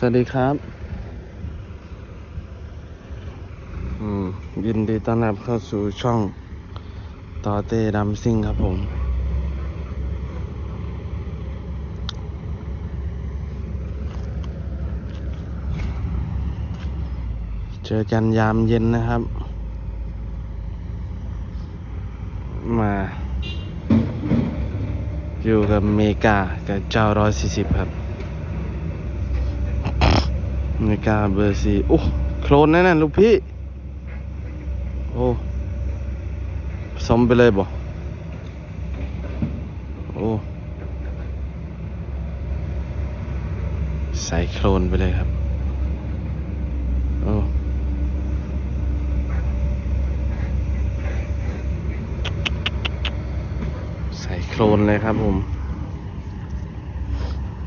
สวัสดีครับ อืม ยินดีต้อนรับเข้าสู่ช่องต่อเต้ดัมซิงครับผม เจอกันยามเย็นนะครับ มา อยู่กับเมกากับเจ้าร้อยสี่สิบครับ เมกาเบอร์สี่โอ้โคลนนั่นน่ะลูกพี่ โอ้สมไปเลยบ่โอ้ใส่โคลนไปเลยครับโอ้ใส่โคลนเลยครับผม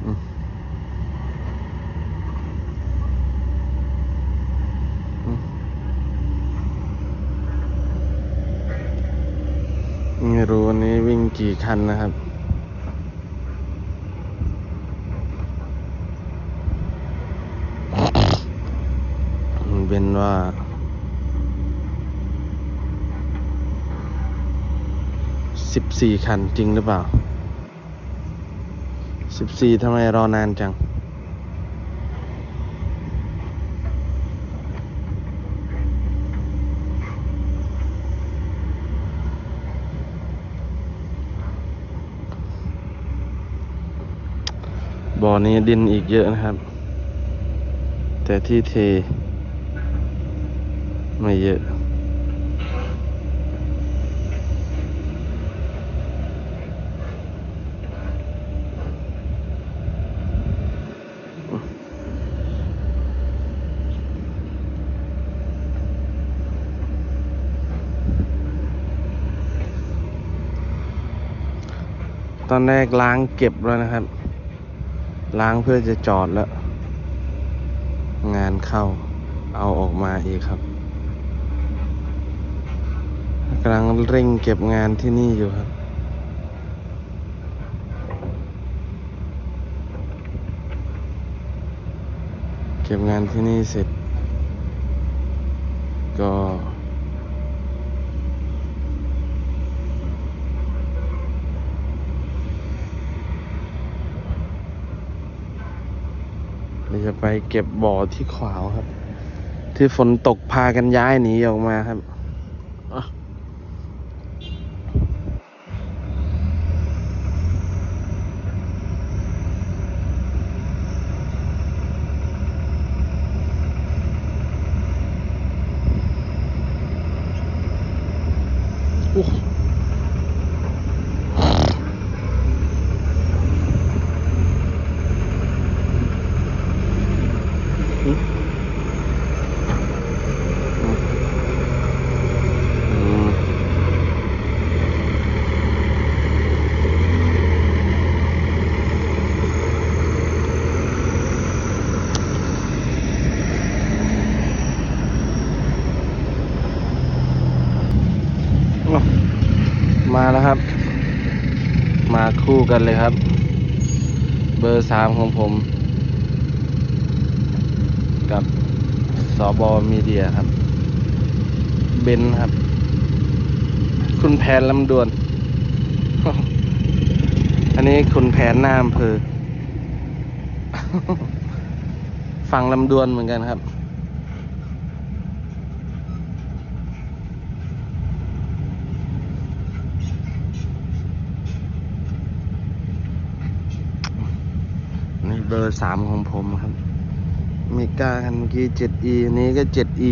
อืมอืม ไม่รู้วันนี้วิ่งกี่คันนะครับมันเป็นว่าสิบสี่คันจริงหรือเปล่าสิบสี่ทำไมรอนานจัง บ่อนี้ดินอีกเยอะนะครับ แต่ที่เท ไม่เยอะตอนแรกล้างเก็บแล้วนะครับ ล้างเพื่อจะจอดแล้ว งานเข้าเอาออกมาอีกครับกำลังเร่งเก็บงานที่นี่อยู่ครับ เก็บงานที่นี่เสร็จ ก็ เราจะ ไปเก็บบ่อที่ขวาวครับ ที่ฝนตกพากันย้ายหนีออกมาครับอะโอ้อืมอะมาแล้วครับ มาคู่ กันเลยครับ เบอร์สามของผม กับสอบอมีเดียครับ เบนครับ คุณแผนลำดวน อันนี้คุณแผนหน้าอำเภอฟังลำดวนเหมือนกันครับ เบอร์สามของผมครับเมกาคันเมื่อกี้ 7e อันนี้ก็ 7e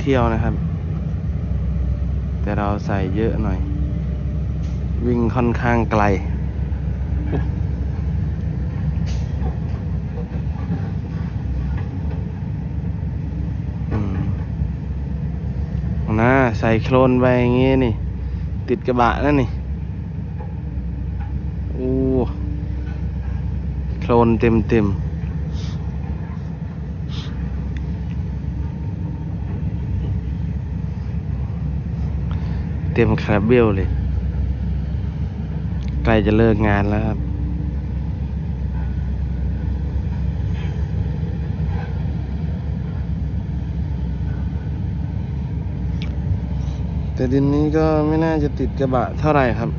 เที่ยวนะครับ แต่เราใส่เยอะหน่อย วิ่งค่อนข้างไกล นะ ใส่โครนไปอย่างงี้นี่ ติดกระบะนั่นนี่โอ้โครนเต็มเต็ม เต็มคาราเบลเลยใกล้จะเลิกงานแล้วครับ แต่ดินนี้ก็ไม่น่าจะติดกระบะเท่าไหร่ครับ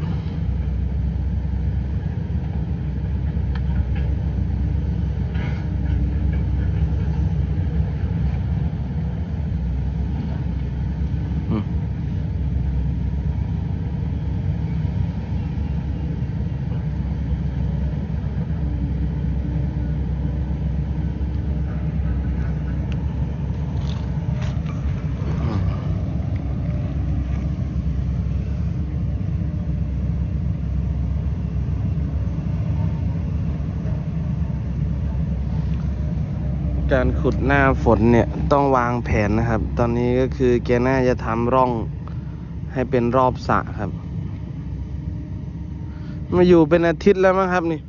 การขุดหน้าฝนเนี่ยต้องวางแผนนะครับ ตอนนี้ก็คือแกน่าจะทำร่องให้เป็นรอบสระครับ มาอยู่เป็นอาทิตย์แล้วมั้งครับนี่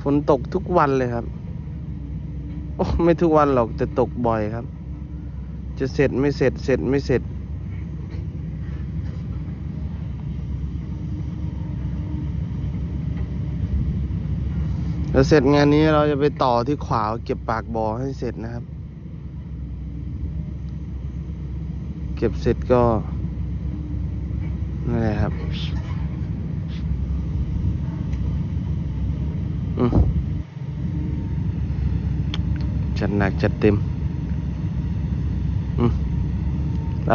ฝนตกทุกวันเลยครับ โอ้ไม่ทุกวันหรอกแต่ตกบ่อยครับ จะเสร็จไม่เสร็จเสร็จไม่เสร็จ แล้วเสร็จงานนี้เราจะไปต่อที่ขวาวเก็บปากบ่อให้เสร็จนะครับ เก็บเสร็จก็นั่นแหละครับอืมจัดหนักจัดเต็มอืมไป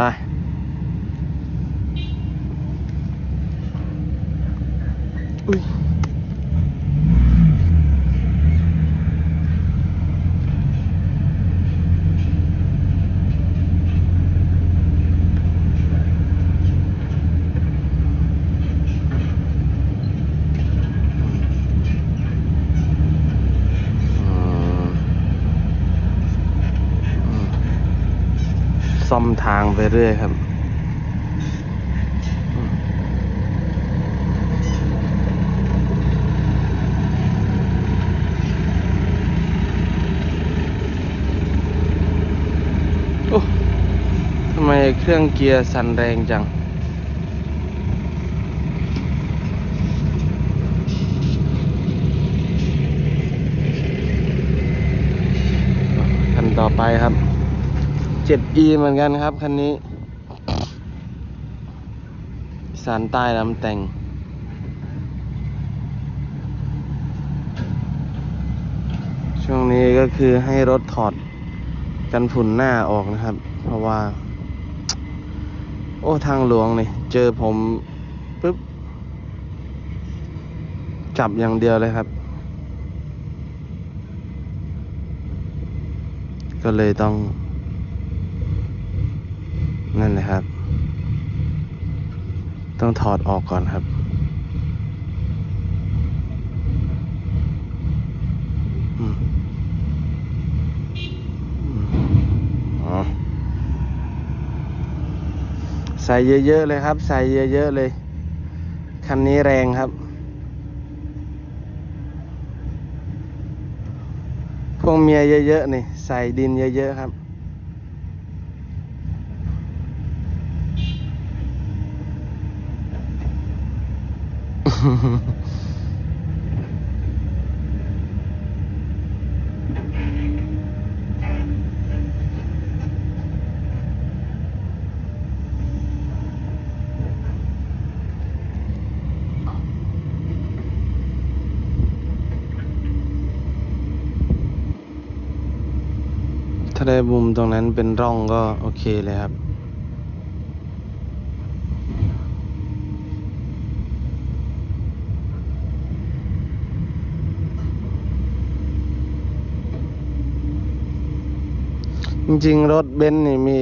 อุ้ย ซ่อมทางไปเรื่อยครับโอ้ทำไมเครื่องเกียร์สั่นแรงจังคันต่อไปครับ 7E เหมือนกันครับ คันนี้ สารใต้ลำแต่ง ช่วงนี้ก็คือให้รถถอดกันฝุ่นหน้าออกนะครับ เพราะว่า โอ้ทางหลวงนี่ เจอผมปุ๊บ จับอย่างเดียวเลยครับ ก็เลยต้อง นั่นเลยครับ ต้องถอดออกก่อนครับอ๋อใส่เยอะ ๆ เลยครับ ใส่เยอะ ๆ เลย คันนี้แรงครับ พวกเมียเยอะ ๆ นี่ ใส่ดินเยอะ ๆ ครับ ถ้าได้มุมตรงนั้นเป็นร่องก็โอเคเลยครับ ริง ๆ รถเบนซ์นี่มี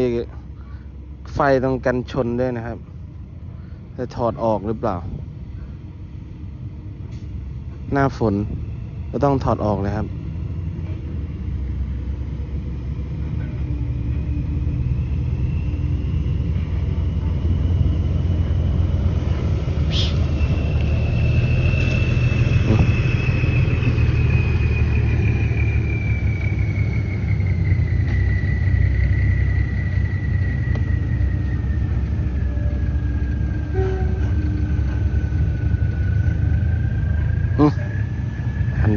ไฟตรงกันชนด้วยนะครับ จะถอดออกหรือเปล่า หน้าฝนก็ต้องถอดออกเลยครับ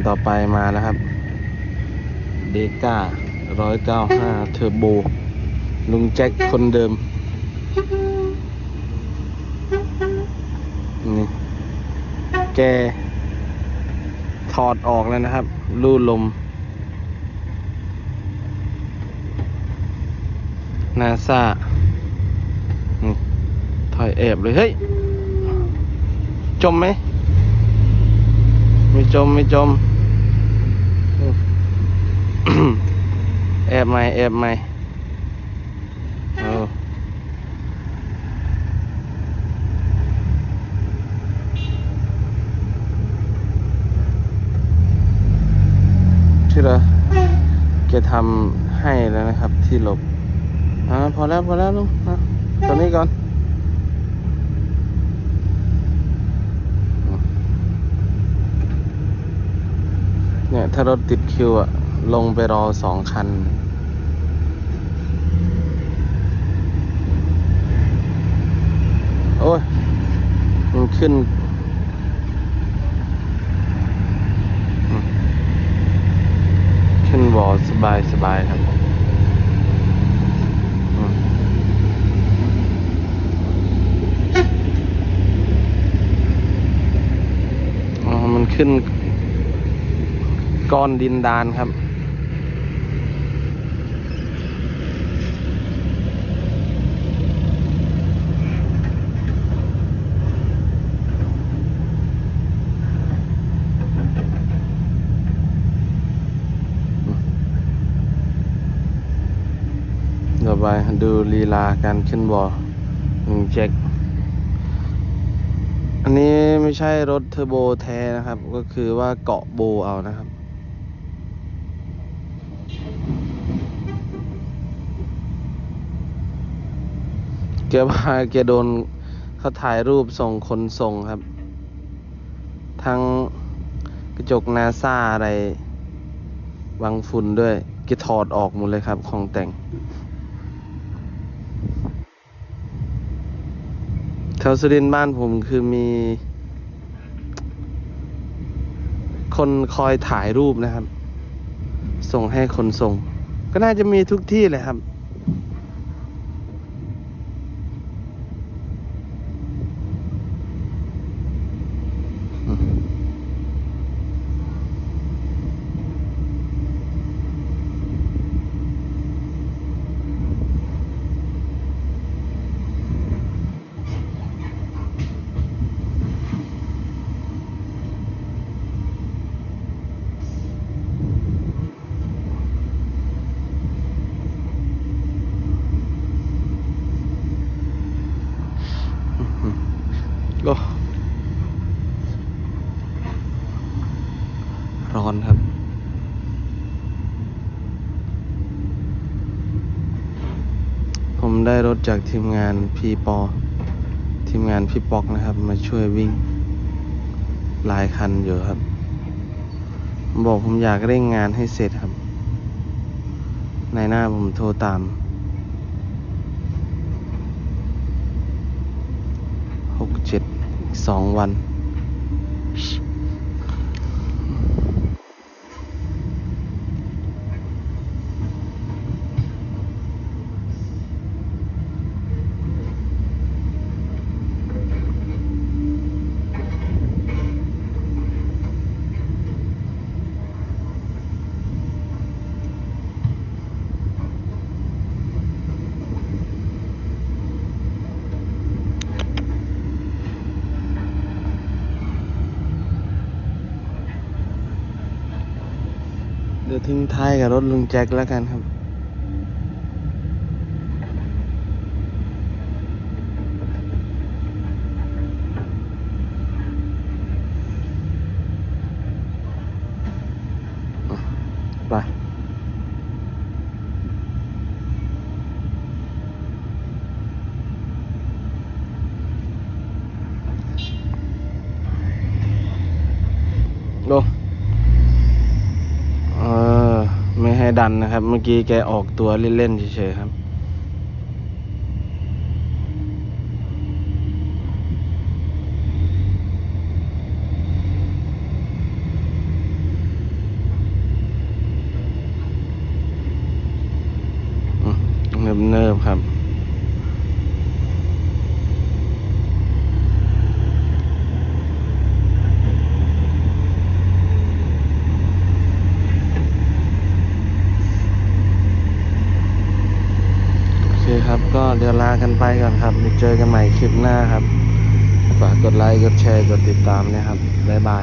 ต่อไปมาแล้วครับเดก้าร้อยเก้าห้าเทอร์โบ ลุงแจ็คคนเดิม นี่ แก ถอดออกแล้วนะครับ รูดลม นาซานี่ถอยแอบเลย เฮ้ย จมไหม ไม่จม ไม่จม แอบไหมแอบไหมเออที่เราแกทำให้แล้วนะครับ ที่หลบ อ่า พอแล้ว พอแล้วลุงอะตัวนี้ก่อน เนี่ย ถ้ารถติดคิวอะลงไปรอสองคัน โอ้ย มันขึ้น ขึ้นบอสบายสบายครับอ๋อมันขึ้น ก้อนดินดานครับ ต่อไปดูลีลาการขึ้นบ่อหนึ่งเจ็ค อันนี้ไม่ใช่รถเทอร์โบแท้นะครับ ก็คือว่าเกาะโบเอานะครับ แกว่าแกโดนเขาถ่ายรูปส่งคนส่งครับ ทั้งกระจกนาซาอะไรบังฝุ่นด้วยแกถอดออกหมดเลยครับของแต่ง แถวสุรินทร์บ้านผมคือมี คนคอยถ่ายรูปนะครับ ส่งให้คนส่ง ก็น่าจะมีทุกที่เลยครับ อืมโอ้ร้อนครับ ผมได้รถ จากทีมงานพีปอ ทีมงานพี่ป๊อกนะครับ มาช่วยวิ่งหลายคันอยู่ครับ บอกผมอยากเร่งงานให้เสร็จครับ ในหน้าผมโทรตาม หกเจ็ดสองวัน ทิ้งท้ายกับรถลุงแจ็คแล้วกันครับ ไป โอ้เออ ไม่ให้ดันนะ ครับ เมื่อกี้แกออกตัวเล่นๆเฉยๆครับ กัน ไปก่อนครับมีเจอกันใหม่คลิปหน้าครับ ฝากกดไลค์ กดแชร์ กดติดตามนะครับ บ๊ายบาย